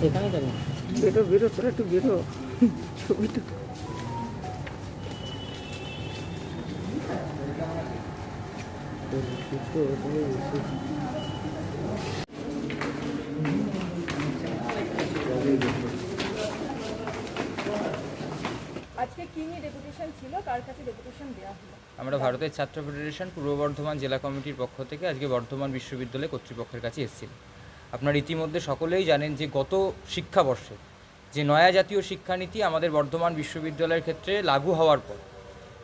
সেখানে যাবেন বেরো বেরো তোরা একটু বেরো। ছবিটা আমরা ভারতের ছাত্র ফেডারেশন পূর্ব বর্ধমান জেলা কমিটির পক্ষ থেকে আজকে বর্ধমান বিশ্ববিদ্যালয় কর্তৃপক্ষের কাছে এসেছিল আপনারা ইতিমধ্যে সকলেই জানেন যে গত শিক্ষাবর্ষে যে নয়া জাতীয় শিক্ষানীতি আমাদের বর্ধমান বিশ্ববিদ্যালয়ের ক্ষেত্রে লাগু হওয়ার পর,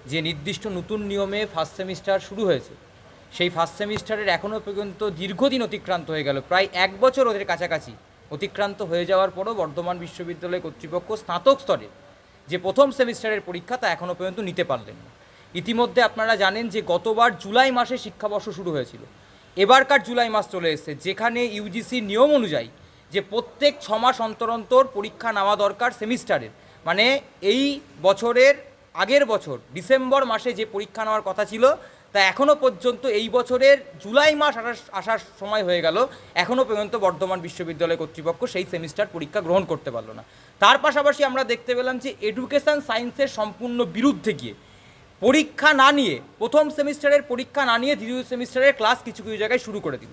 যে নির্দিষ্ট নতুন নিয়মে ফার্স্ট সেমিস্টার শুরু হয়েছে সেই ফার্স্ট সেমিস্টারের এখনও পর্যন্ত দীর্ঘদিন অতিক্রান্ত হয়ে গেল। প্রায় এক বছর ওদের কাছাকাছি। অতিক্রান্ত হয়ে যাওয়ার পরও বর্ধমান বিশ্ববিদ্যালয় কর্তৃপক্ষ স্নাতক স্তরে যে প্রথম সেমিস্টারের পরীক্ষা তা এখনও পর্যন্ত নিতে পারলেন না। ইতিমধ্যে আপনারা জানেন যে গতবার জুলাই মাসে শিক্ষাবর্ষ শুরু হয়েছিল। এবারকার জুলাই মাস চলে এসেছে, যেখানে ইউজিসির নিয়ম অনুযায়ী যে প্রত্যেক ছ মাস অন্তর অন্তর পরীক্ষা নেওয়া দরকার সেমিস্টারের। মানে এই বছরের আগের বছর, ডিসেম্বর মাসে যে পরীক্ষা নেওয়ার কথা ছিল তা এখনও পর্যন্ত এই বছরের জুলাই মাস আসার আসার সময় হয়ে গেল। এখনও পর্যন্ত বর্ধমান বিশ্ববিদ্যালয় কর্তৃপক্ষ সেই সেমিস্টার পরীক্ষা গ্রহণ করতে পারল না। তার পাশাপাশি আমরা দেখতে পেলাম যে এডুকেশন সায়েন্সের সম্পূর্ণ বিরুদ্ধে গিয়ে পরীক্ষা না নিয়ে, প্রথম সেমিস্টারের পরীক্ষা না নিয়ে দ্বিতীয় সেমিস্টারের ক্লাস কিছু কিছু জায়গায় শুরু করে দিল।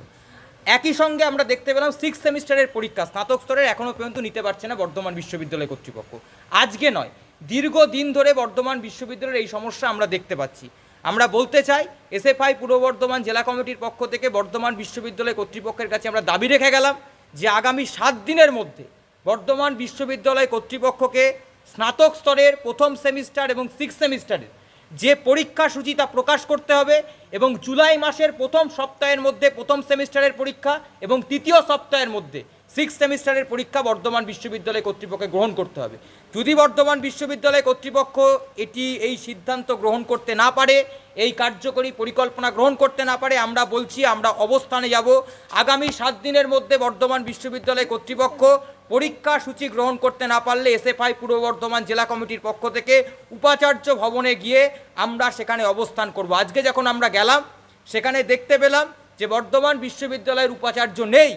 একই সঙ্গে আমরা দেখতে পেলাম সিক্স সেমিস্টারের পরীক্ষা স্নাতক স্তরের এখনও পর্যন্ত নিতে পারছে না বর্ধমান বিশ্ববিদ্যালয় কর্তৃপক্ষ। আজকে নয়, দীর্ঘদিন ধরে বর্ধমান বিশ্ববিদ্যালয়ের এই সমস্যা আমরা দেখতে পাচ্ছি। আমরা বলতে চাই এসএফআই পূর্ব বর্ধমান জেলা কমিটির পক্ষ থেকে বর্ধমান বিশ্ববিদ্যালয় কর্তৃপক্ষের কাছে আমরা দাবি রেখে গেলাম যে আগামী সাত দিনের মধ্যে বর্ধমান বিশ্ববিদ্যালয় কর্তৃপক্ষকে স্নাতক স্তরের প্রথম সেমিস্টার এবং সিক্স সেমিস্টারের যে পরীক্ষা সূচি তা প্রকাশ করতে হবে এবং জুলাই মাসের প্রথম সপ্তাহের মধ্যে প্রথম সেমিস্টারের পরীক্ষা এবং তৃতীয় সপ্তাহের মধ্যে সিক্স সেমিস্টারের পরীক্ষা বর্ধমান বিশ্ববিদ্যালয় কর্তৃপক্ষকে গ্রহণ করতে হবে। যদি বর্ধমান বিশ্ববিদ্যালয় কর্তৃপক্ষ এটি, এই সিদ্ধান্ত গ্রহণ করতে না পারে, এই কার্যকরী পরিকল্পনা গ্রহণ করতে না পারে, আমরা বলছি আমরা অবস্থানে যাব। আগামী সাত দিনের মধ্যে বর্ধমান বিশ্ববিদ্যালয় কর্তৃপক্ষ পরীক্ষা সূচি গ্রহণ করতে না পারলে এসএফআই পূর্ব বর্ধমান জেলা কমিটির পক্ষ থেকে উপাচার্য ভবনে গিয়ে আমরা সেখানে অবস্থান করব। আজকে যখন আমরা গেলাম, সেখানে দেখতে পেলাম যে বর্ধমান বিশ্ববিদ্যালয়ের উপাচার্য নেই।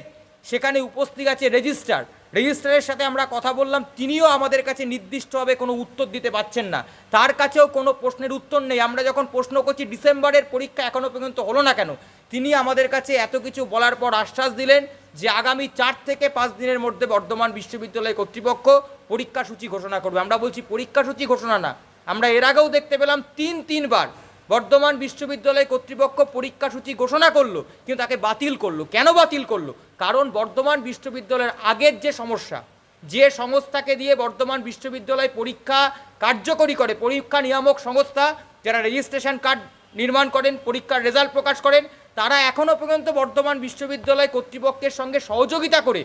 সেখানে উপস্থিত আছে রেজিস্ট্রার। রেজিস্ট্রারের সাথে আমরা কথা বললাম, তিনিও আমাদের কাছে নির্দিষ্টভাবে কোনো উত্তর দিতে পারছেন না। তার কাছেও কোনো প্রশ্নের উত্তর নেই। আমরা যখন প্রশ্ন করছি, ডিসেম্বরের পরীক্ষা এখনও পর্যন্ত হলো না কেন? তিনি আমাদের কাছে এত কিছু বলার পর আশ্বাস দিলেন যে আগামী চার থেকে পাঁচ দিনের মধ্যে বর্ধমান বিশ্ববিদ্যালয় কর্তৃপক্ষ পরীক্ষাসূচি ঘোষণা করবে। আমরা বলছি পরীক্ষাসূচি ঘোষণা না। আমরা এর আগেও দেখতে পেলাম তিন, তিনবার বর্ধমান বিশ্ববিদ্যালয় কর্তৃপক্ষ পরীক্ষা সূচি ঘোষণা করল, কিন্তু তাকে বাতিল করল। কেন বাতিল করল? কারণ বর্ধমান বিশ্ববিদ্যালয়ের আগের যে সমস্যা, যে সংস্থাকে দিয়ে বর্ধমান বিশ্ববিদ্যালয় পরীক্ষা কার্যকরী করে, পরীক্ষা নিয়ামক সংস্থা, যারা রেজিস্ট্রেশন কার্ড নির্মাণ করেন, পরীক্ষার রেজাল্ট প্রকাশ করেন, তারা এখনও পর্যন্ত বর্ধমান বিশ্ববিদ্যালয় কর্তৃপক্ষের সঙ্গে সহযোগিতা করে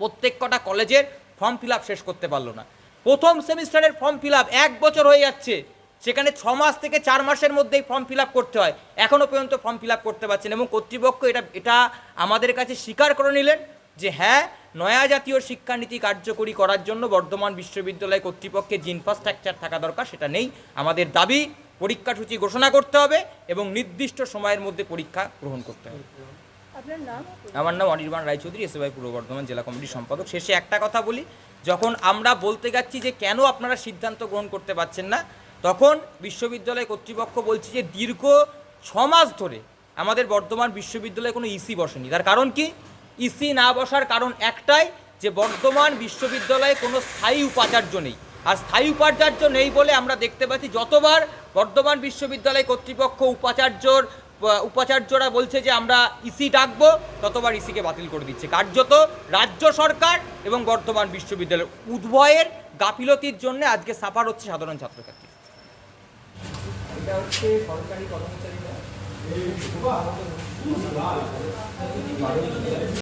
প্রত্যেক কটা কলেজের ফর্ম ফিল শেষ করতে পারল না। প্রথম সেমিস্টারের ফর্ম ফিল এক বছর হয়ে যাচ্ছে। সেখানে ছ মাস থেকে চার মাসের মধ্যেই ফর্ম ফিল করতে হয়। এখনও পর্যন্ত ফর্ম ফিল করতে পারছেন এবং কর্তৃপক্ষ এটা এটা আমাদের কাছে স্বীকার করে নিলেন যে হ্যাঁ নয়া জাতীয় শিক্ষানীতি কার্যকরী করার জন্য বর্ধমান বিশ্ববিদ্যালয় কর্তৃপক্ষের যে ইনফ্রাস্ট্রাকচার থাকা দরকার সেটা নেই। আমাদের দাবি পরীক্ষা সূচি ঘোষণা করতে হবে এবং নির্দিষ্ট সময়ের মধ্যে পরীক্ষা গ্রহণ করতে হবে। আমার নাম অনির্বাণ রায়চৌধুরী এসএফআই পূর্ব বর্ধমান জেলা কমিটির সম্পাদক। শেষে একটা কথা বলি যখন আমরা বলতে যাচ্ছি যে কেন আপনারা সিদ্ধান্ত গ্রহণ করতে পারছেন না তখন বিশ্ববিদ্যালয় কর্তৃপক্ষ বলছে যে দীর্ঘ ছ মাস ধরে আমাদের বর্ধমান বিশ্ববিদ্যালয়ে কোনো ইসি বসেনি। তার কারণ কি? ইসি না বসার কারণ একটাই যে বর্ধমান বিশ্ববিদ্যালয়ে কোনো স্থায়ী উপাচার্য নেই। আর স্থায়ী উপাচার্য নেই বলে আমরা দেখতে পাচ্ছি যতবার বর্ধমান বিশ্ববিদ্যালয় কর্তৃপক্ষ উপাচার্যর উপাচার্যরা বলছে যে আমরা ইসি ডাকবো, ততবার ইসিকে বাতিল করে দিচ্ছে। কার্যত রাজ্য সরকার এবং বর্ধমান বিশ্ববিদ্যালয় উদ্ভয়ের গাফিলতির জন্য আজকে সাফার হচ্ছে সাধারণ ছাত্রছাত্রী এটা হচ্ছে সরকারি কর্মচারীরা।